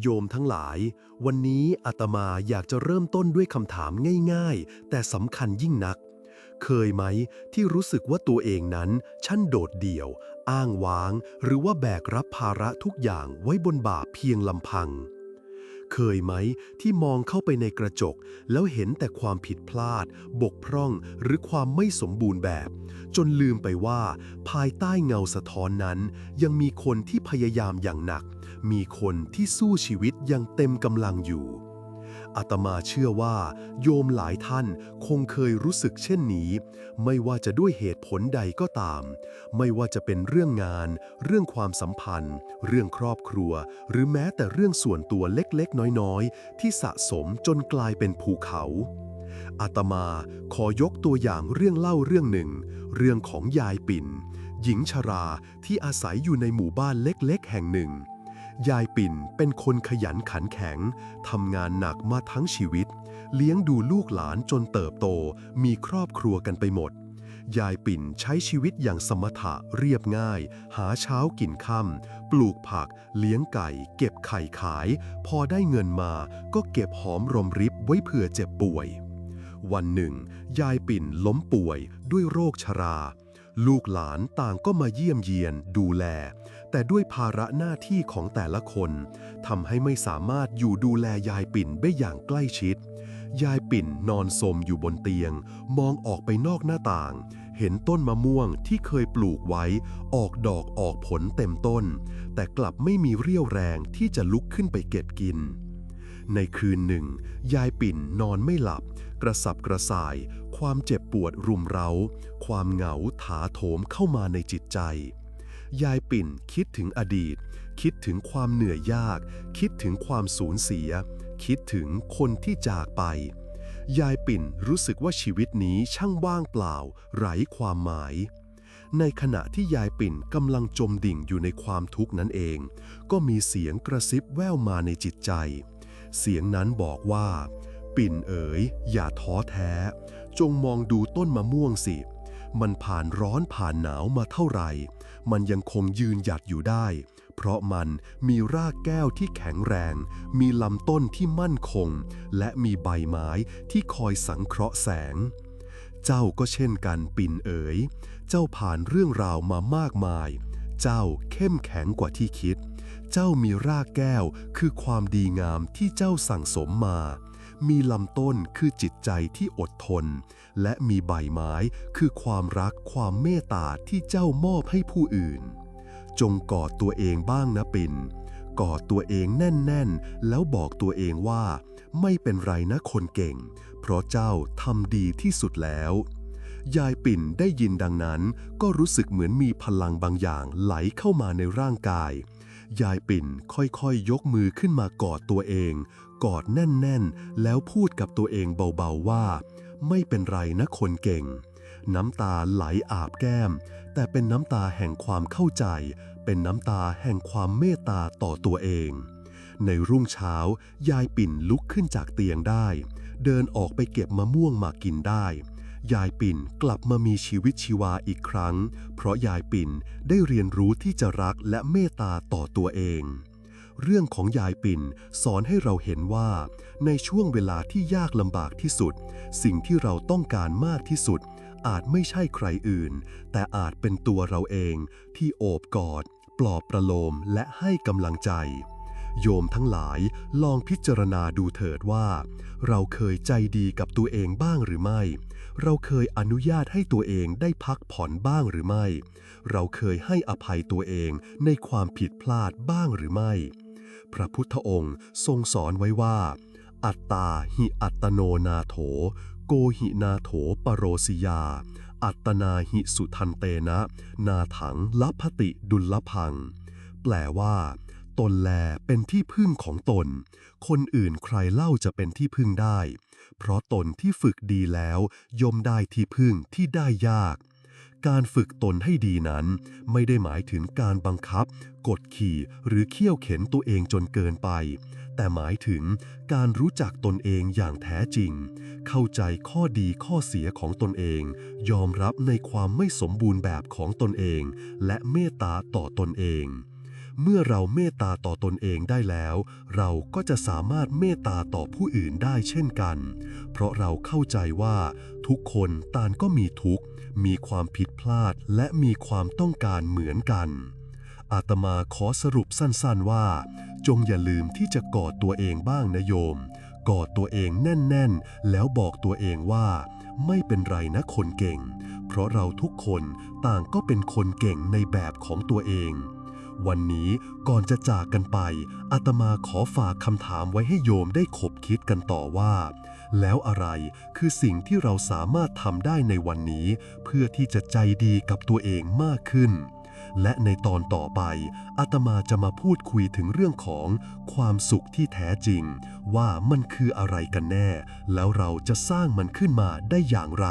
โยมทั้งหลาย วันนี้อาตมาอยากจะเริ่มต้นด้วยคำถามง่ายๆ แต่สำคัญยิ่งนัก เคยไหมที่รู้สึกว่าตัวเองนั้นช่างโดดเดี่ยว อ้างว้าง หรือว่าแบกรับภาระทุกอย่างไว้บนบ่าเพียงลำพัง เคยไหมที่มองเข้าไปในกระจก แล้วเห็นแต่ความผิดพลาด บกพร่องหรือความไม่สมบูรณ์แบบ จนลืมไปว่า ภายใต้เงาสะท้อนนั้น ยังมีคนที่พยายามอย่างหนัก มีคนที่สู้ชีวิตยังเต็มกำลังอยู่ อาตมาเชื่อว่า โยมหลายท่านคงเคยรู้สึกเช่นนี้ ไม่ว่าจะด้วยเหตุผลใดก็ตาม ไม่ว่าจะเป็นเรื่องงาน เรื่องความสัมพันธ์ เรื่องครอบครัว หรือแม้แต่เรื่องส่วนตัวเล็กๆ น้อยๆ ที่สะสมจนกลายเป็นภูเขาอาตมาขอยกตัวอย่างเรื่องเล่าเรื่องหนึ่ง เรื่องของยายปิ่น หญิงชราที่อาศัยอยู่ในหมู่บ้านเล็กๆ แห่งหนึ่ง ยายปิ่นเป็นคนขยันขันแข็ง ทำงานหนักมาทั้งชีวิต เลี้ยงดูลูกหลานจนเติบโต มีครอบครัวกันไปหมด ยายปิ่นใช้ชีวิตอย่างสมถะเรียบง่าย หาเช้ากินค่ำปลูกผัก เลี้ยงไก่ เก็บไข่ขาย พอได้เงินมาก็เก็บหอมรอมริบไว้เผื่อเจ็บป่วย วันหนึ่ง ยายปิ่นล้มป่วยด้วยโรคชรา ลูกหลานต่างก็มาเยี่ยมเยียนดูแล แต่ด้วยภาระหน้าที่ของแต่ละคนทำให้ไม่สามารถอยู่ดูแลยายปิ่นได้อย่างใกล้ชิด ยายปิ่นนอนสมอยู่บนเตียง มองออกไปนอกหน้าต่าง เห็นต้นมะม่วงที่เคยปลูกไว้ ออกดอกออกผลเต็มต้น แต่กลับไม่มีเรี่ยวแรงที่จะลุกขึ้นไปเก็บกิน ในคืนหนึ่ง ยายปิ่นนอนไม่หลับ กระสับกระส่าย ความเจ็บปวดรุมเร้า ความเหงาถาโถมเข้ามาในจิตใจ ยายปิ่นคิดถึงอดีต คิดถึงความเหนื่อยยาก คิดถึงความสูญเสีย คิดถึงคนที่จากไป ยายปิ่นรู้สึกว่าชีวิตนี้ช่างว่างเปล่า ไร้ความหมาย ในขณะที่ยายปิ่นกำลังจมดิ่งอยู่ในความทุกข์นั้นเอง ก็มีเสียงกระซิบแว่วมาในจิตใจ เสียงนั้นบอกว่า ปิ่นเอ๋ยอย่าท้อแท้ จงมองดูต้นมะม่วงสิ มันผ่านร้อนผ่านหนาวมาเท่าไหร่ มันยังคงยืนหยัดอยู่ได้ เพราะมันมีรากแก้วที่แข็งแรง มีลำต้นที่มั่นคง และมีใบไม้ที่คอยสังเคราะห์แสง เจ้าก็เช่นกันปิ่นเอ๋ย เจ้าผ่านเรื่องราวมามากมาย เจ้าเข้มแข็งกว่าที่คิด เจ้ามีรากแก้วคือความดีงามที่เจ้าสั่งสมมา มีลำต้นคือจิตใจที่อดทน และมีใบไม้คือความรักความเมตตาที่เจ้ามอบให้ผู้อื่น จงกอดตัวเองบ้างนะปิ่นกอดตัวเองแน่น ๆ แล้วบอกตัวเองว่า ไม่เป็นไรนะคนเก่ง เพราะเจ้าทำดีที่สุดแล้ว ยายปิ่นได้ยินดังนั้น ก็รู้สึกเหมือนมีพลังบางอย่างไหลเข้ามาในร่างกาย ยายปิ่นค่อยๆยกมือขึ้นมากอดตัวเอง กอดแน่นๆ แล้วพูดกับตัวเองเบาๆว่า ไม่เป็นไรนะคนเก่ง น้ำตาไหลอาบแก้ม แต่เป็นน้ำตาแห่งความเข้าใจ เป็นน้ำตาแห่งความเมตตาต่อตัวเอง ในรุ่งเช้า ยายปิ่นลุกขึ้นจากเตียงได้ เดินออกไปเก็บมะม่วงมากินได้ยายปิ่นกลับมามีชีวิตชีวาอีกครั้ง เพราะยายปิ่นได้เรียนรู้ที่จะรักและเมตตาต่อตัวเอง เรื่องของยายปิ่นสอนให้เราเห็นว่า ในช่วงเวลาที่ยากลำบากที่สุด สิ่งที่เราต้องการมากที่สุด อาจไม่ใช่ใครอื่น แต่อาจเป็นตัวเราเองที่โอบกอด ปลอบประโลมและให้กำลังใจ โยมทั้งหลายลองพิจารณาดูเถิดว่า เราเคยใจดีกับตัวเองบ้างหรือไม่ เราเคยอนุญาตให้ตัวเองได้พักผ่อนบ้างหรือไม่ เราเคยให้อภัยตัวเองในความผิดพลาดบ้างหรือไม่ พระพุทธองค์ทรงสอนไว้ว่า อัตตาหิอัตโนนาโถ โกหินาโถปโรสิยา อัตนาหิสุทันเตนะ นาถังลัพติดุลพัง แปลว่า ตนแลเป็นที่พึ่งของตน คนอื่นใครเล่าจะเป็นที่พึ่งได้ เพราะตนที่ฝึกดีแล้วย่อมได้ที่พึ่งที่ได้ยาก การฝึกตนให้ดีนั้น ไม่ได้หมายถึงการบังคับ กดขี่หรือเคี่ยวเข็นตัวเองจนเกินไป แต่หมายถึงการรู้จักตนเองอย่างแท้จริง เข้าใจข้อดีข้อเสียของตนเอง ยอมรับในความไม่สมบูรณ์แบบของตนเอง และเมตตาต่อตนเอง เมื่อเราเมตตาต่อตนเองได้แล้ว เราก็จะสามารถเมตตาต่อผู้อื่นได้เช่นกัน เพราะเราเข้าใจว่า ทุกคนต่างก็มีทุกข์ มีความผิดพลาดและมีความต้องการเหมือนกัน อาตมาขอสรุปสั้นๆว่า จงอย่าลืมที่จะกอดตัวเองบ้างนะโยม กอดตัวเองแน่นๆ แล้วบอกตัวเองว่า ไม่เป็นไรนะคนเก่ง เพราะเราทุกคนต่างก็เป็นคนเก่งในแบบของตัวเอง วันนี้ก่อนจะจากกันไปอาตมาขอฝากคำถามไว้ให้โยมได้ขบคิดกันต่อว่า แล้วอะไรคือสิ่งที่เราสามารถทำได้ในวันนี้ เพื่อที่จะใจดีกับตัวเองมากขึ้น และในตอนต่อไปอาตมาจะมาพูดคุยถึงเรื่องของความสุขที่แท้จริง ว่ามันคืออะไรกันแน่ แล้วเราจะสร้างมันขึ้นมาได้อย่างไร